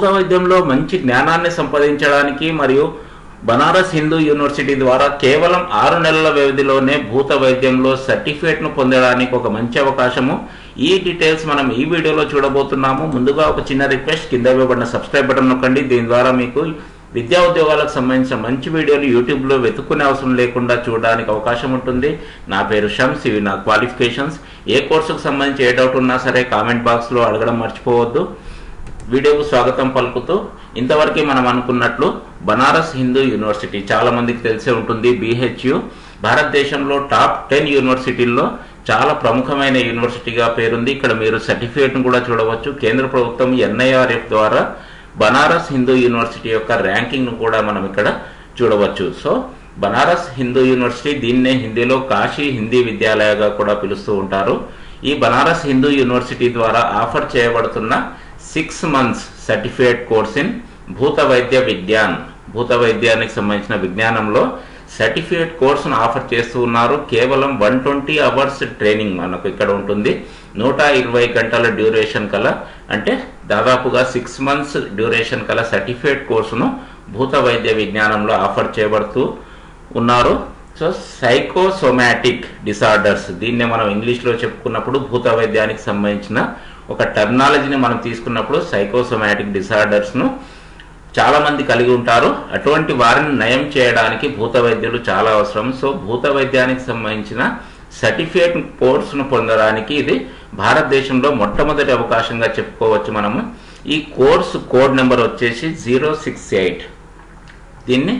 భూత వైద్యంలో మంచి జ్ఞానాన్ని సంపాదించడానికి మరియు బనారస్ హిందూ యూనివర్సిటీ ద్వారా కేవలం ఆరు నెలల వ్యవధిలోనే భూత వైద్యంలో సర్టిఫికేట్ను పొందడానికి ఒక మంచి అవకాశము. ఈ డీటెయిల్స్ మనం ఈ వీడియోలో చూడబోతున్నాము. ముందుగా ఒక చిన్న రిక్వెస్ట్ కింద ఇవ్వబడిన సబ్స్క్రైబ్ బటన్ నొక్కండి. దీని ద్వారా మీకు విద్యా ఉద్యోగాలకు సంబంధించిన మంచి వీడియోలు యూట్యూబ్లో వెతుక్కునే అవసరం లేకుండా చూడడానికి అవకాశం ఉంటుంది. నా పేరు షమ్స్ ఇవి నా క్వాలిఫికేషన్స్. ఏ కోర్సుకు సంబంధించి ఏ డౌట్ ఉన్నా సరే కామెంట్ బాక్స్లో అడగడం మర్చిపోవద్దు. వీడియోకు స్వాగతం పలుకుతూ ఇంతవరకు మనం అనుకున్నట్లు బనారస్ హిందూ యూనివర్సిటీ చాలా మందికి తెలిసే ఉంటుంది బీహెచ్యు భారతదేశంలో టాప్ టెన్ యూనివర్సిటీల్లో చాలా ప్రముఖమైన యూనివర్సిటీగా పేరుంది. ఇక్కడ మీరు సర్టిఫికేట్ను కూడా చూడవచ్చు. కేంద్ర ప్రభుత్వం ఎన్ఐఆర్ఎఫ్ ద్వారా బనారస్ హిందూ యూనివర్సిటీ యొక్క ర్యాంకింగ్ను కూడా మనం ఇక్కడ చూడవచ్చు. సో బనారస్ హిందూ యూనివర్సిటీ దీన్నే హిందీలో కాశీ హిందీ విద్యాలయగా కూడా పిలుస్తూ ఉంటారు. ఈ బనారస్ హిందూ యూనివర్సిటీ ద్వారా ఆఫర్ చేయబడుతున్న six months certificate course in భూత వైద్య విజ్ఞాన్ భూత వైద్యానికి సంబంధించిన విజ్ఞానంలో సర్టిఫికేట్ కోర్సును ఆఫర్ చేస్తూ ఉన్నారు. కేవలం వన్ ట్వంటీ అవర్స్ ట్రైనింగ్ మనకు ఇక్కడ ఉంటుంది. నూట ఇరవై గంటల డ్యూరేషన్ కల అంటే దాదాపుగా సిక్స్ మంత్స్ డ్యూరేషన్ కల సర్టిఫికేట్ కోర్సును భూత వైద్య విజ్ఞానంలో ఆఫర్ చేయబడుతూ ఉన్నారు. సో సైకోసోమాటిక్ డిసార్డర్స్ దీన్నే మనం ఇంగ్లీష్లో చెప్పుకున్నప్పుడు భూత వైద్యానికి సంబంధించిన ఒక టెర్నాలజీని మనం తీసుకున్నప్పుడు సైకోసోమాటిక్ డిసార్డర్స్ను చాలామంది కలిగి ఉంటారు. అటువంటి వారిని నయం చేయడానికి భూత వైద్యులు చాలా అవసరం. సో భూత వైద్యానికి సంబంధించిన సర్టిఫికేట్ కోర్సును పొందడానికి ఇది భారతదేశంలో మొట్టమొదటి అవకాశంగా చెప్పుకోవచ్చు మనము. ఈ కోర్సు కోడ్ నెంబర్ వచ్చేసి జీరో సిక్స్ ఎయిట్ దీన్ని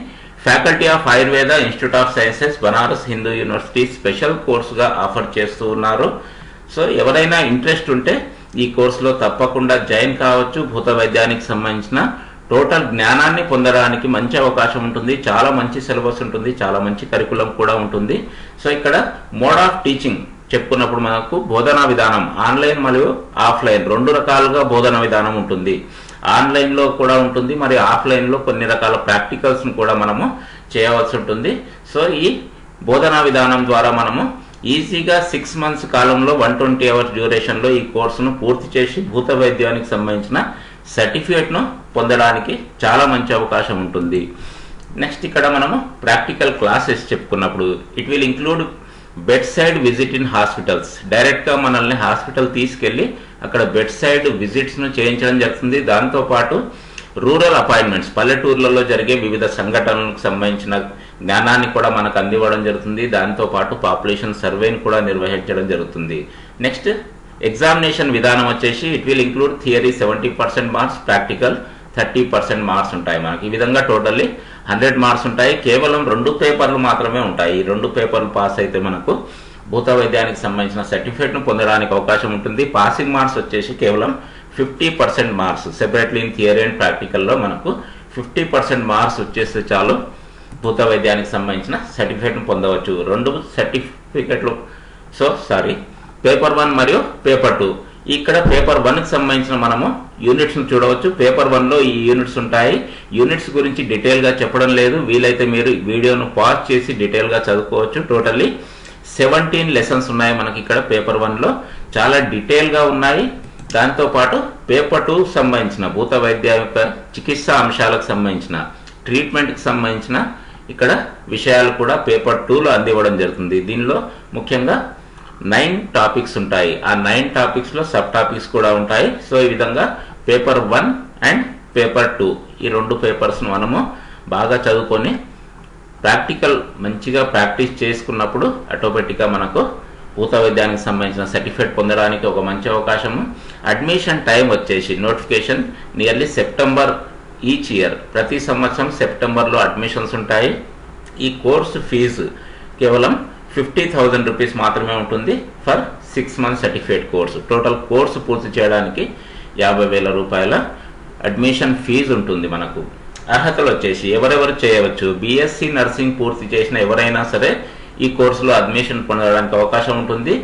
faculty of Ayurveda institute of sciences Banaras Hindu university special కోర్సుగా ఆఫర్ చేస్తూ ఉన్నారు. సో ఎవరైనా ఇంట్రెస్ట్ ఉంటే ఈ కోర్సులో తప్పకుండా జాయిన్ కావచ్చు. భూత వైద్యానికి సంబంధించిన టోటల్ జ్ఞానాన్ని పొందడానికి మంచి అవకాశం ఉంటుంది. చాలా మంచి సిలబస్ ఉంటుంది. చాలా మంచి కరికులం కూడా ఉంటుంది. సో ఇక్కడ మోడ్ ఆఫ్ టీచింగ్ చెప్పుకున్నప్పుడు మనకు బోధనా విధానం ఆన్లైన్ మరియు ఆఫ్లైన్ రెండు రకాలుగా బోధన విధానం ఉంటుంది. ఆన్లైన్లో కూడా ఉంటుంది మరి ఆఫ్లైన్లో కొన్ని రకాల ప్రాక్టికల్స్ను కూడా మనము చేయవలసి ఉంటుంది. సో ఈ బోధనా విధానం ద్వారా మనము ఈజీగా సిక్స్ మంత్స్ కాలంలో వన్ ట్వంటీ అవర్స్ డ్యూరేషన్లో ఈ కోర్సును పూర్తి చేసి భూత వైద్యానికి సంబంధించిన సర్టిఫికేట్ను పొందడానికి చాలా మంచి అవకాశం ఉంటుంది. నెక్స్ట్ ఇక్కడ మనము practical classes చెప్పుకున్నప్పుడు it will include bedside visit in hospitals. డైరెక్ట్గా మనల్ని హాస్పిటల్ తీసుకెళ్ళి అక్కడ బెడ్ సైడ్ విజిట్స్ను చేయించడం జరుగుతుంది. దాంతోపాటు రూరల్ అపాయింట్మెంట్స్ పల్లెటూర్లలో జరిగే వివిధ సంఘటనలకు సంబంధించిన జ్ఞానాన్ని కూడా మనకు అందివ్వడం జరుగుతుంది. దాంతోపాటు పాపులేషన్ సర్వేని కూడా నిర్వహించడం జరుగుతుంది. నెక్స్ట్ ఎగ్జామినేషన్ విధానం వచ్చేసి it will include theory seventy percent marks practical thirty percent marks ఉంటాయి మనకి. ఈ విధంగా టోటల్లీ హండ్రెడ్ మార్క్స్ ఉంటాయి. కేవలం రెండు పేపర్లు మాత్రమే ఉంటాయి. రెండు పేపర్లు పాస్ అయితే మనకు భూత వైద్యానికి సంబంధించిన సర్టిఫికేట్ను పొందడానికి అవకాశం ఉంటుంది. పాసింగ్ మార్క్స్ వచ్చేసి కేవలం fifty percent marks. Separately in theory and ప్రాక్టికల్లో మనకు ఫిఫ్టీ పర్సెంట్ మార్క్స్ వచ్చేస్తే చాలు భూత వైద్యానికి సంబంధించిన సర్టిఫికేట్ను పొందవచ్చు. రెండు సర్టిఫికెట్లు. సో సారీ పేపర్ వన్ మరియు పేపర్ టూ. ఇక్కడ పేపర్ వన్కి సంబంధించిన మనము యూనిట్స్ను చూడవచ్చు. పేపర్ వన్లో ఈ యూనిట్స్ ఉంటాయి. యూనిట్స్ గురించి డీటెయిల్గా చెప్పడం లేదు. వీలైతే మీరు వీడియోను పాజ్ చేసి డీటెయిల్గా చదువుకోవచ్చు. టోటల్లీ సెవెంటీన్ లెసన్స్ ఉన్నాయి మనకి ఇక్కడ పేపర్ వన్లో చాలా డీటెయిల్గా ఉన్నాయి. దాంతోపాటు పేపర్ టూ సంబంధించిన భూత వైద్య యొక్క చికిత్సా అంశాలకు సంబంధించిన ట్రీట్మెంట్కి సంబంధించిన ఇక్కడ విషయాలు కూడా పేపర్ టూలో అందివ్వడం జరుగుతుంది. దీనిలో ముఖ్యంగా నైన్ టాపిక్స్ ఉంటాయి. ఆ నైన్ టాపిక్స్లో సబ్ టాపిక్స్ కూడా ఉంటాయి. సో ఈ విధంగా paper one and paper two. ఈ రెండు పేపర్స్ను మనము బాగా చదువుకొని ప్రాక్టికల్ మంచిగా ప్రాక్టీస్ చేసుకున్నప్పుడు ఆటోమేటిక్గా మనకు భూత వైద్యానికి సంబంధించిన సర్టిఫికేట్ పొందడానికి ఒక మంచి అవకాశము. అడ్మిషన్ టైం వచ్చేసి notification nearly September each year. ప్రతి సంవత్సరం సెప్టెంబర్లో అడ్మిషన్స్ ఉంటాయి. ఈ కోర్సు ఫీజు కేవలం ఫిఫ్టీ థౌజండ్ రూపీస్ మాత్రమే ఉంటుంది for six month certificate course. Total course పూర్తి చేయడానికి యాభై వేల రూపాయల అడ్మిషన్ ఫీజు ఉంటుంది మనకు. అర్హతలు వచ్చేసి ఎవరెవరు చేయవచ్చు? బీఎస్సీ నర్సింగ్ పూర్తి చేసిన ఎవరైనా సరే ఈ కోర్సులో అడ్మిషన్ పొందడానికి అవకాశం ఉంటుంది.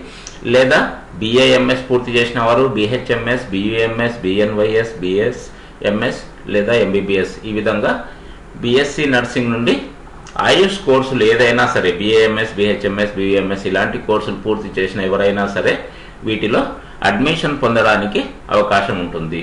లేదా బీఏఎంఎస్ పూర్తి చేసిన వారు BHMS BUMS BNYS BS MS లేదా ఎంబీబీఎస్ ఈ విధంగా బీఎస్సీ నర్సింగ్ నుండి ఆయుష్ కోర్సులు ఏదైనా సరే బిఏఎంఎస్ బిహెచ్ఎంఎస్ బియుఎంఎస్ ఇలాంటి కోర్సులు పూర్తి చేసిన ఎవరైనా సరే వీటిలో అడ్మిషన్ పొందడానికి అవకాశం ఉంటుంది.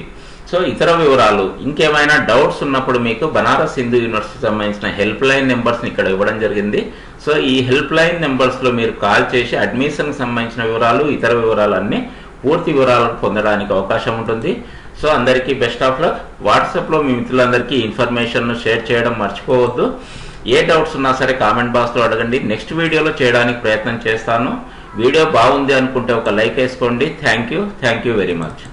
సో ఇతర వివరాలు ఇంకేమైనా డౌట్స్ ఉన్నప్పుడు మీకు బనారస్ హిందూ యూనివర్సిటీ సంబంధించిన హెల్ప్ లైన్ నెంబర్స్ని ఇక్కడ ఇవ్వడం జరిగింది. సో ఈ హెల్ప్ లైన్ నెంబర్స్లో మీరు కాల్ చేసి అడ్మిషన్కి సంబంధించిన వివరాలు ఇతర వివరాలన్నీ పూర్తి వివరాలను పొందడానికి అవకాశం ఉంటుంది. సో అందరికీ బెస్ట్ ఆఫ్ లక్. వాట్సాప్లో మీ మిత్రులందరికీ ఇన్ఫర్మేషన్ను షేర్ చేయడం మర్చిపోవద్దు. ఏ డౌట్స్ ఉన్నా సరే కామెంట్ బాక్స్లో అడగండి. నెక్స్ట్ వీడియోలో చేయడానికి ప్రయత్నం చేస్తాను. వీడియో బాగుంది అనుకుంటే ఒక లైక్ వేసుకోండి. Thank you thank you very much